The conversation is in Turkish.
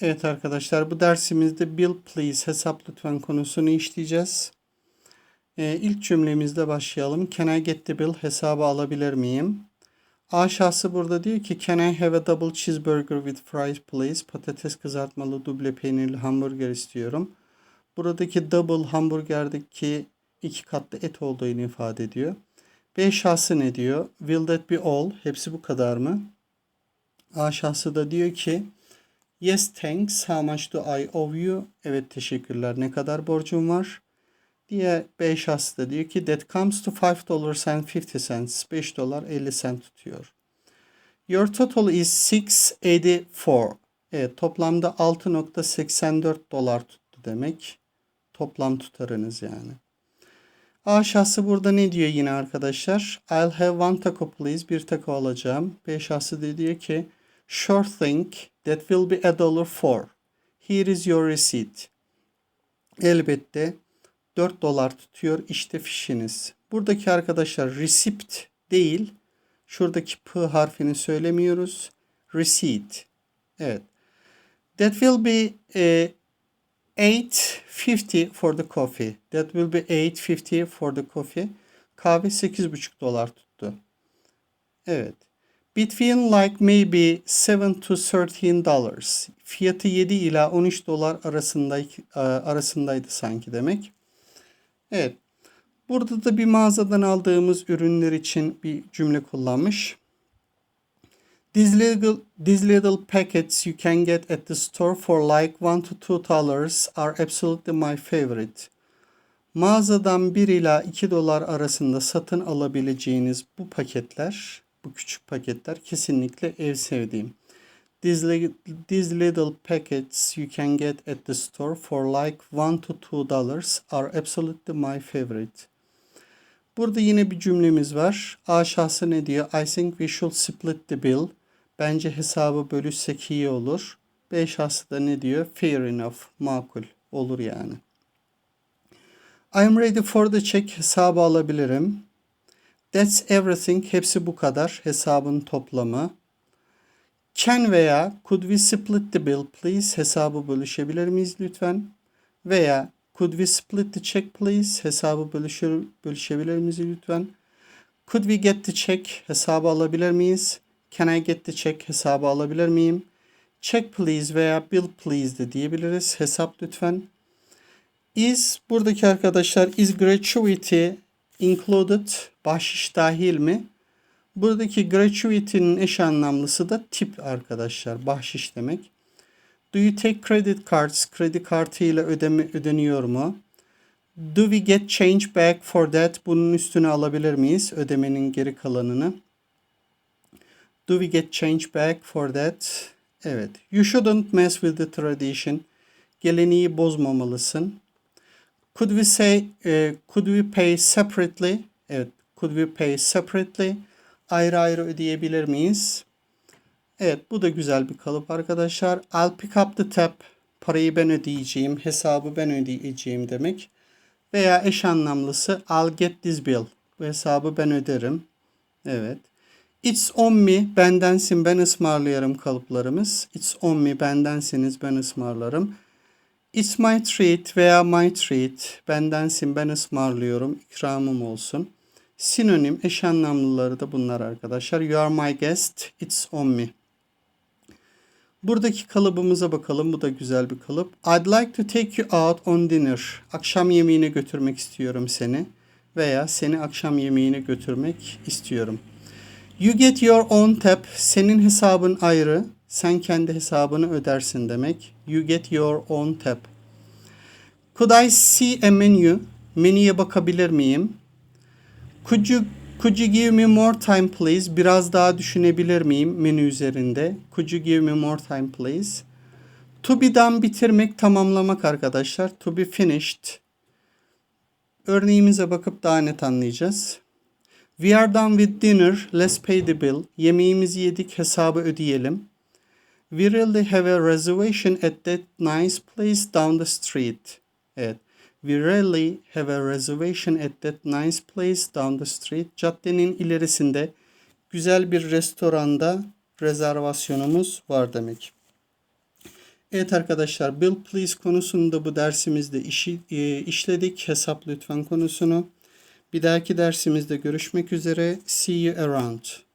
Evet arkadaşlar bu dersimizde bill please hesap lütfen konusunu işleyeceğiz. Ee, ilk cümlemizle başlayalım. Can I get the bill hesabı alabilir miyim? A şahsı burada diyor ki Can I have a double cheeseburger with fries please? Patates kızartmalı duble peynirli hamburger istiyorum. Buradaki double hamburgerdeki iki katlı et olduğunu ifade ediyor. B şahsı ne diyor? Will that be all? Hepsi bu kadar mı? A şahsı da diyor ki Yes thanks. How much do I owe you? Evet teşekkürler. Ne kadar borcum var? Diye B şahsı da diyor ki that comes to 5 dollars and 50 cents. 5 dolar 50 cent tutuyor. Your total is 684. Evet toplamda 6.84 dolar tuttu demek. Toplam tutarınız yani. A şahsı burada ne diyor yine arkadaşlar? I'll have one taco please. Bir taco alacağım. B şahsı da diyor ki Sure thing. That will be a dollar for. Here is your receipt. Elbette 4 dolar tutuyor. İşte fişiniz. Buradaki arkadaşlar receipt değil. Şuradaki P harfini söylemiyoruz. Receipt. Evet. That will be e, 8.50 for the coffee. That will be 8.50 for the coffee. Kahve 8,5 dolar tuttu. Evet. Between like maybe 7 to 13 dollars. Fiyatı 7 ila 13 dolar arasında arasındaydı sanki demek. Evet. Burada da bir mağazadan aldığımız ürünler için bir cümle kullanmış. These little, these little packets you can get at the store for like 1 to 2 dollars are absolutely my favorite. Mağazadan 1 ila 2 dolar arasında satın alabileceğiniz bu paketler bu küçük paketler kesinlikle ev sevdiğim. These, little packets you can get at the store for like 1 to 2 dollars are absolutely my favorite. Burada yine bir cümlemiz var. A şahsı ne diyor? I think we should split the bill. Bence hesabı bölüşsek iyi olur. B şahsı da ne diyor? Fair enough. Makul. Olur yani. I'm ready for the check. Hesabı alabilirim. That's everything. Hepsi bu kadar. Hesabın toplamı. Can veya could we split the bill please? Hesabı bölüşebilir miyiz lütfen? Veya could we split the check please? Hesabı bölüşür, bölüşebilir miyiz lütfen? Could we get the check? Hesabı alabilir miyiz? Can I get the check? Hesabı alabilir miyim? Check please veya bill please de diyebiliriz. Hesap lütfen. Is buradaki arkadaşlar is gratuity included bahşiş dahil mi? Buradaki gratuity'nin eş anlamlısı da tip arkadaşlar. Bahşiş demek. Do you take credit cards? Kredi kartı ile ödeme ödeniyor mu? Do we get change back for that? Bunun üstüne alabilir miyiz? Ödemenin geri kalanını. Do we get change back for that? Evet. You shouldn't mess with the tradition. Geleneği bozmamalısın. Could we say, uh, could we pay separately? Evet. Could we pay separately? Ayrı ayrı ödeyebilir miyiz? Evet bu da güzel bir kalıp arkadaşlar. I'll pick up the tab. Parayı ben ödeyeceğim. Hesabı ben ödeyeceğim demek. Veya eş anlamlısı I'll get this bill. Bu hesabı ben öderim. Evet. It's on me. Bendensin ben ısmarlayarım kalıplarımız. It's on me. Bendensiniz ben ısmarlarım. It's my treat veya my treat. Bendensin ben ısmarlıyorum. İkramım olsun. Sinonim eş anlamlıları da bunlar arkadaşlar. You are my guest. It's on me. Buradaki kalıbımıza bakalım. Bu da güzel bir kalıp. I'd like to take you out on dinner. Akşam yemeğine götürmek istiyorum seni. Veya seni akşam yemeğine götürmek istiyorum. You get your own tab. Senin hesabın ayrı. Sen kendi hesabını ödersin demek. You get your own tab. Could I see a menu? Menüye bakabilir miyim? Could you, could you give me more time please? Biraz daha düşünebilir miyim menü üzerinde? Could you give me more time please? To be done bitirmek, tamamlamak arkadaşlar. To be finished. Örneğimize bakıp daha net anlayacağız. We are done with dinner. Let's pay the bill. Yemeğimizi yedik, hesabı ödeyelim. We really have a reservation at that nice place down the street. Evet. We really have a reservation at that nice place down the street. Caddenin ilerisinde güzel bir restoranda rezervasyonumuz var demek. Evet arkadaşlar Bill Please konusunda bu dersimizde işi, e, işledik. Hesap lütfen konusunu. Bir dahaki dersimizde görüşmek üzere. See you around.